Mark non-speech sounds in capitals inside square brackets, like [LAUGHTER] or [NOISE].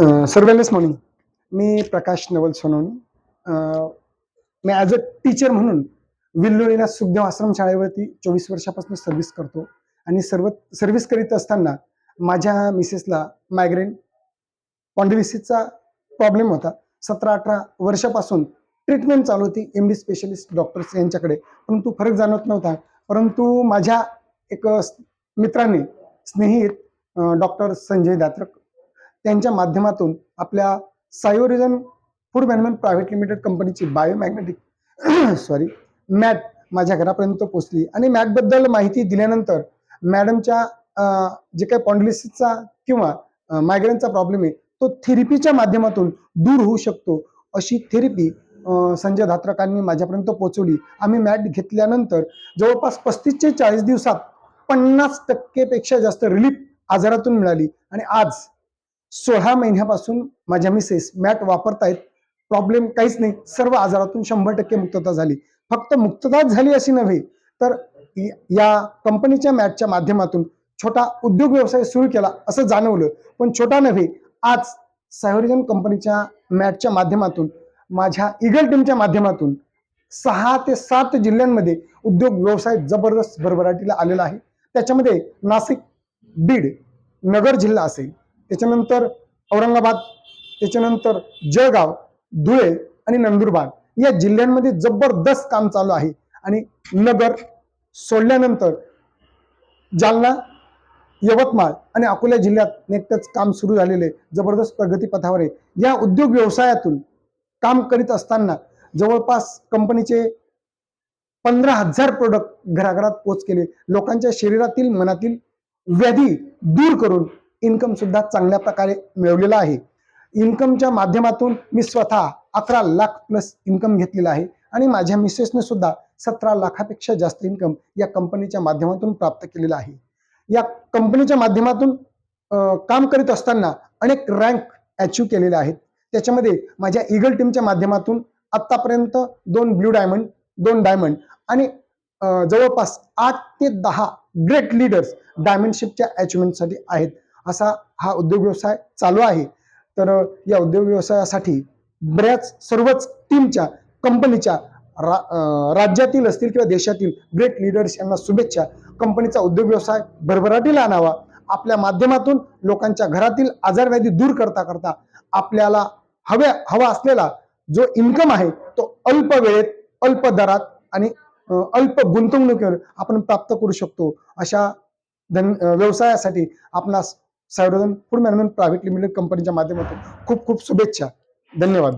सर्वेलनेस morning मी प्रकाश नवल सोनवणी. मी as a teacher म्हणून विल्लोळीला सुखदेव आश्रम शाळेवरती चोवीस वर्षापासून सर्व्हिस करतो. आणि सर्व सर्व्हिस करीत असताना माझ्या मिसेसला मायग्रेन पॉन्डिलिसिसचा प्रॉब्लेम होता. सतरा अठरा वर्षापासून ट्रीटमेंट चालू होती एम डी स्पेशलिस्ट डॉक्टर्स यांच्याकडे. परंतु फरक जाणवत नव्हता. परंतु माझ्या एक मित्राने स्नेहित डॉक्टर संजय दात्रक त्यांच्या माध्यमातून आपल्या सायोरिजन फूड मॅनेजमेंट प्रायव्हेट लिमिटेड कंपनीची बायोमॅग्नेटिक [CLEARS THROAT] सॉरी मॅट माझ्या घरापर्यंत पोचली आणि मॅटबद्दल माहिती दिल्यानंतर मॅडमच्या जे काही पॉन्डलिसिसचा किंवा मायग्रेनचा प्रॉब्लेम आहे तो थेरपीच्या माध्यमातून दूर होऊ शकतो. अशी थेरपी संजय धात्रकांनी माझ्यापर्यंत पोहोचवली. आम्ही मॅट घेतल्यानंतर जवळपास पस्तीस ते चाळीस दिवसात पन्नास टक्केपेक्षा जास्त रिलीफ आजारातून मिळाली. आणि आज सोळा महिन्यापासून माझ्या मिसेस मॅट वापरतायत. प्रॉब्लेम काहीच नाही. सर्व आजारातून शंभर टक्के मुक्तता झाली. फक्त मुक्तताच झाली अशी नव्हे तर या कंपनीच्या मॅटच्या माध्यमातून छोटा उद्योग व्यवसाय सुरू केला असं जाणवलं. पण छोटा नव्हे आज सायोरिजन कंपनीच्या मॅटच्या माध्यमातून माझ्या इगल टीमच्या माध्यमातून सहा ते सात जिल्ह्यांमध्ये उद्योग व्यवसाय जबरदस्त भरभराटीला आलेला आहे. त्याच्यामध्ये नाशिक बीड नगर जिल्हा असेल त्याच्यानंतर औरंगाबाद त्याच्यानंतर जळगाव धुळे आणि नंदुरबार या जिल्ह्यांमध्ये जबरदस्त काम चालू आहे. आणि नगर सोडल्यानंतर जालना यवतमाळ आणि अकोला जिल्ह्यात नेकटच काम सुरू झालेले जबरदस्त प्रगतीपथावर आहे. या उद्योग व्यवसायातून काम करीत असताना जवळपास कंपनीचे पंधरा हजार प्रोडक्ट घराघरात पोच केले. लोकांच्या शरीरातील मनातील व्याधी दूर करून इन्कम सुद्धा चांगल्या प्रकारे मिळवलेला आहे. इन्कमच्या माध्यमातून मी स्वतः अकरा लाख प्लस इन्कम घेतलेला आहे आणि माझ्या मिसेसने सुद्धा सतरा लाखापेक्षा जास्त इन्कम या कंपनीच्या माध्यमातून प्राप्त केलेला आहे. या कंपनीच्या माध्यमातून काम करीत असताना अनेक रँक अचीव केलेले आहेत. त्याच्यामध्ये माझ्या इगल टीमच्या माध्यमातून आत्तापर्यंत दोन ब्ल्यू डायमंड दोन डायमंड आणि जवळपास आठ ते दहा ग्रेट लीडर्स डायमंडशिपच्या अचिव्हमेंटसाठी आहेत. असा हा उद्योग व्यवसाय चालू आहे. तर या उद्योग व्यवसायासाठी बऱ्याच सर्वच टीमच्या कंपनीच्या रा राज्यातील असतील किंवा देशातील ग्रेट लीडर्स यांना शुभेच्छा. कंपनीचा उद्योग व्यवसाय भरभराटीला आणावा. आपल्या माध्यमातून लोकांच्या घरातील आजारव्याधी दूर करता करता आपल्याला हव्या हवा असलेला जो इन्कम आहे तो अल्प वेळेत अल्प दरात आणि अल्प गुंतवणुकीवर आपण प्राप्त करू शकतो. अशा धन व्यवसायासाठी आपणास सायडोजन फूड मॅनेजमेंट प्रायव्हेट लिमिटेड कंपनीच्या माध्यमातून खूप खूप शुभेच्छा. धन्यवाद.